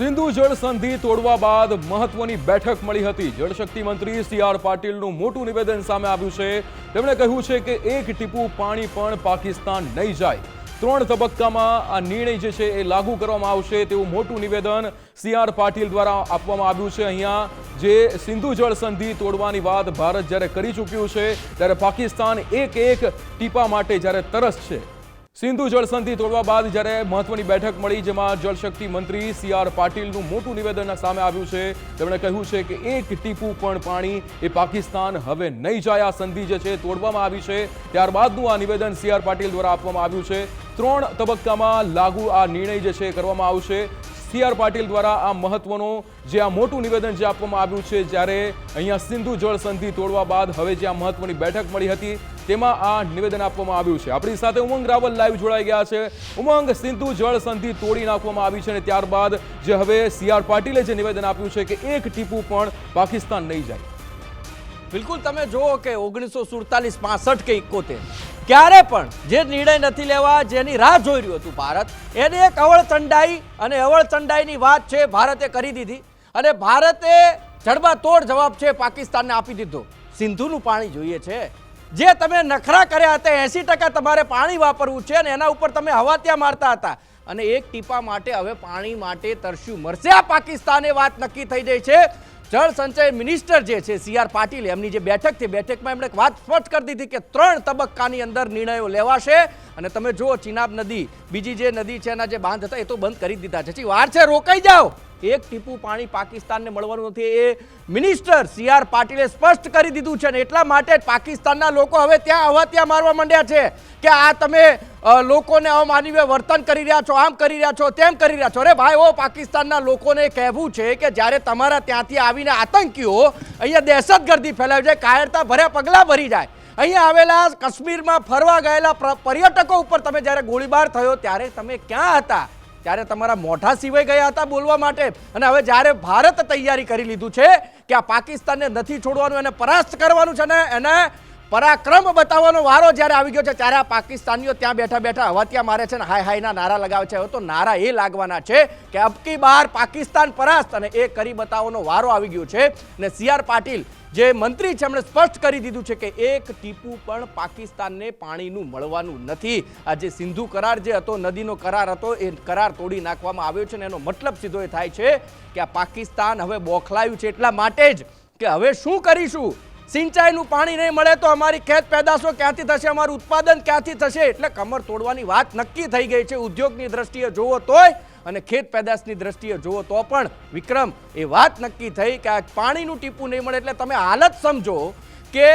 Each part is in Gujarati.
સિંધુ જળ સંધિ તોડવા બાદ મહત્વની બેઠક મળી હતી. જળશક્તિ મંત્રી સી આર પાટીલનું મોટું નિવેદન સામે આવ્યું છે. તેમણે કહ્યું છે કે એક ટીપું પાણી પણ પાકિસ્તાન નહીં જાય. ત્રણ તબક્કામાં આ નિર્ણય જે છે એ લાગુ કરવામાં આવશે તેવું મોટું નિવેદન સી આર પાટીલ દ્વારા આપવામાં આવ્યું છે. અહીંયા જે સિંધુ જળ સંધિ તોડવાની વાત ભારત જ્યારે કરી ચૂક્યું છે, ત્યારે પાકિસ્તાન એક એક ટીપા માટે જ્યારે તરસ છે. સિંધુ જળ સંધિ તોડવા બાદ જ્યારે મહત્વની બેઠક મળી, જેમાં જળશક્તિ મંત્રી સી આર પાટીલનું મોટું નિવેદન સામે આવ્યું છે, તેમણે કહ્યું છે કે એક ટીપું પણ પાણી એ પાકિસ્તાન હવે નહીં જાય. આ સંધિ જે છે તોડવામાં આવી છે. ત્યારબાદનું આ નિવેદન સી આર પાટીલ દ્વારા આપવામાં આવ્યું છે. ત્રણ તબક્કામાં લાગુ આ નિર્ણય જે છે કરવામાં આવશે. સી આર પાટીલ દ્વારા આ મહત્વનો જે આ મોટું નિવેદન જે આપવામાં આવ્યું છે, જ્યારે અહીંયા સિંધુ જળ સંધિ તોડવા બાદ હવે જે આ મહત્વની બેઠક મળી હતી, તેમાં આ નિવેદન આપવામાં આવ્યું છે. આપણી સાથે ઉમંગ રાવલ લાઈવ જોડાઈ ગયા છે. ઉમંગ, સિંધુ જળ સંધિ તોડી નાખવામાં આવી છે અને ત્યારબાદ જે હવે સી આર પાટીલે જે નિવેદન આપ્યું છે કે એક ટીપું પણ પાકિસ્તાન નહીં જાય. બિલકુલ, તમે જુઓ કે ઓગણીસો સુડતાલીસ પાસઠ કે ઇકોતેર ક્યારે પણ જે નિર્ણય નથી લેવા, જેની રાહ જોઈ રહ્યું હતું ભારત, એને એક અવળચંડાઈ અને અવળચંડાઈની વાત છે ભારતે કરી દીધી અને ભારતે જડબાતોડ જવાબ છે પાકિસ્તાનને આપી દીધો. સિંધુનું પાણી જોઈએ છે. જે તમે નખરા કર્યા હતા, એસી ટકા તમારે પાણી વાપરવું છે અને એના ઉપર તમે હવા ત્યાં મારતા હતા. અને એક ટીપા માટે હવે પાણી માટે તરસ્યું. મરશે આ પાકિસ્તાને વાત નક્કી થઈ ગઈ છે. જળ સંચય મિનિસ્ટર જે છે, સી આર પાટીલ એમની જે બેઠક થઈ બેઠકમાં એમણે વાત સ્પષ્ટ કરી દીધી કે ત્રણ તબક્કાની અંદર નિર્ણયો લેવાશે. અને તમે જુઓ, ચિનાબ નદી, બીજી જે નદી છે, એના જે બાંધ હતા, એ તો બંધ કરી દીધા છે. વાર છે, રોકાઈ જાઓ. એક ટીપું પાણી પાકિસ્તાનને મળવાનું નથી. એ મિનિસ્ટર સી આર પાટીલે સ્પષ્ટ કરી દીધું છે ને એટલા માટે જ પાકિસ્તાનના લોકો હવે ત્યાં આવા ત્યાં મારવા માંડ્યા છે કે આ તમે લોકોને અમાનવીય વર્તન કરી રહ્યા છો, આમ કરી રહ્યા છો, તેમ કરી રહ્યા છો. અરે ભાઈ, ઓ, પાકિસ્તાનના લોકોને કહેવું છે કે જ્યારે તમારા ત્યાંથી આવીને આતંકીઓ અહીંયા દહેશતગર્દી ફેલાવી જાય, કાયરતા ભર્યા પગલાં ભરી જાય. અહીંયા આવેલા કાશ્મીરમાં ફરવા ગયેલા પર્યટકો ઉપર તમે જ્યારે ગોળીબાર થયો ત્યારે તમે ક્યાં હતા? ત્યારે તમારા મોઢા સિવાય ગયા હતા બોલવા માટે? અને હવે જ્યારે ભારત તૈયારી કરી લીધું છે કે આ પાકિસ્તાનને નથી છોડવાનું, એને પરાસ્ત કરવાનું છે ને, એને પરાક્રમ બતાવવાનો વારો જ્યારે આવી ગયો છે, ત્યારે આ પાકિસ્તાનીઓ ત્યાં બેઠા બેઠા હવાતિયા મારે છે ને હાય હાયના નારા લગાવે છે. તો નારા એ લાગવાના છે કે અબકી બાર પાકિસ્તાન પરાસ્ત અને એ કરી બતાવવાનો વારો આવી ગયો છે. ને સીઆર પાટીલ, જે મંત્રી છે, એમણે સ્પષ્ટ કરી દીધું છે કે એક ટીપું પણ પાકિસ્તાનને પાણીનું મળવાનું નથી. આ જે સિંધુ કરાર જે હતો, નદીનો કરાર હતો, એ કરાર તોડી નાખવામાં આવ્યો છે ને એનો મતલબ સીધો એ થાય છે કે આ પાકિસ્તાન હવે બોખલાયું છે એટલા માટે જ કે હવે શું કરીશું? સિંચાઈનું પાણી નહીં મળે તો અમારી ખેત પેદાશો ક્યાંથી થશે? અમારું ઉત્પાદન ક્યાંથી થશે? એટલે કમર તોડવાની વાત નક્કી થઈ ગઈ છે ઉદ્યોગની દ્રષ્ટિએ જોવો તોય અને ખેત પેદાશની દ્રષ્ટિએ જોવો તો પણ. વિક્રમ, એ વાત નક્કી થઈ કે આ પાણીનું ટીપું નહીં મળે એટલે તમે હાલત સમજો કે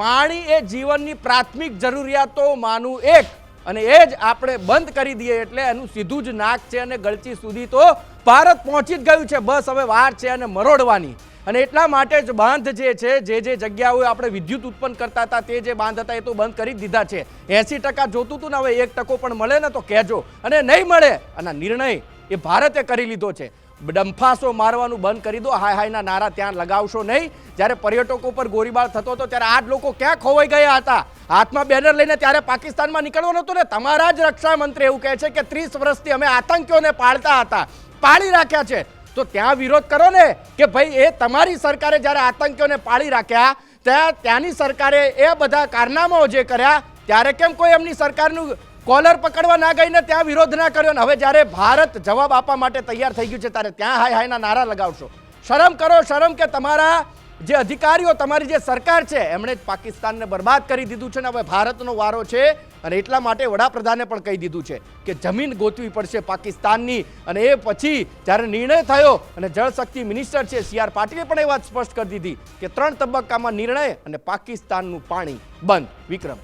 પાણી એ જીવનની પ્રાથમિક જરૂરિયાતોમાંનું એક અને એ જ આપણે બંધ કરી દઈએ એટલે એનું સીધું જ નાક છે અને ગળચી સુધી તો ભારત પહોંચી જ ગયું છે. બસ હવે વાર છે અને મરોડવાની. અને એટલા માટે જ બાંધ જે છે, જે જે જગ્યાઓએ આપણે વિદ્યુત ઉત્પન્ન કરતા હતા, તે જે બાંધ હતા એ તો બંધ કરી દીધા છે. એસી ટકા જોતું હતું ને, હવે એક ટકો પણ મળે ને, તો કહેજો. અને નહીં મળે અને નિર્ણય એ ભારતે કરી લીધો છે. ડંફાસો મારવાનું બંધ કરી દો, હાય હાયના નારા ત્યાં લગાવશો નહીં. જ્યારે પર્યટકો પર ગોળીબાર થતો હતો, ત્યારે આ લોકો ક્યાં ખોવાઈ ગયા હતા? હાથમાં બેનર લઈને ત્યારે પાકિસ્તાનમાં નીકળવાનું હતું ને, તમારા જ રક્ષા મંત્રી એવું કહે છે કે ત્રીસ વર્ષથી અમે આતંકીઓને પાળતા હતા. પાળી રાખ્યા છે. તો ત્યાં વિરોધ કરો ને કે ભાઈ, એ તમારી સરકારે જ્યારે આતંકીઓને પાળી રાખ્યા ત્યાં ત્યાંની સરકારે એ બધા કારનામાઓ જે કર્યા, ત્યારે કેમ કોઈ એમની સરકારનું કોલર પકડવા ના ગઈને ત્યાં વિરોધ ના કર્યો ને? હવે જ્યારે ભારત જવાબ આપવા માટે તૈયાર થઈ ગયું છે, ત્યારે ત્યાં હાય હાયના નારા લગાવશો. શરમ કરો, શરમ કે તમારા જે અધિકારીઓ, તમારી જે સરકાર છે, એમણે જ પાકિસ્તાનને બરબાદ કરી દીધું છે ને હવે ભારતનો વારો છે અને એટલા માટે વડાપ્રધાને પણ કહી દીધું છે કે જમીન ગોતવી પડશે પાકિસ્તાનની અને એ પછી જ્યારે નિર્ણય થયો અને જળશક્તિ મિનિસ્ટર છે સી આર પાટીલે પણ એ વાત સ્પષ્ટ કરી દીધી કે ત્રણ તબક્કામાં નિર્ણય અને પાકિસ્તાનનું પાણી બંધ. વિક્રમ.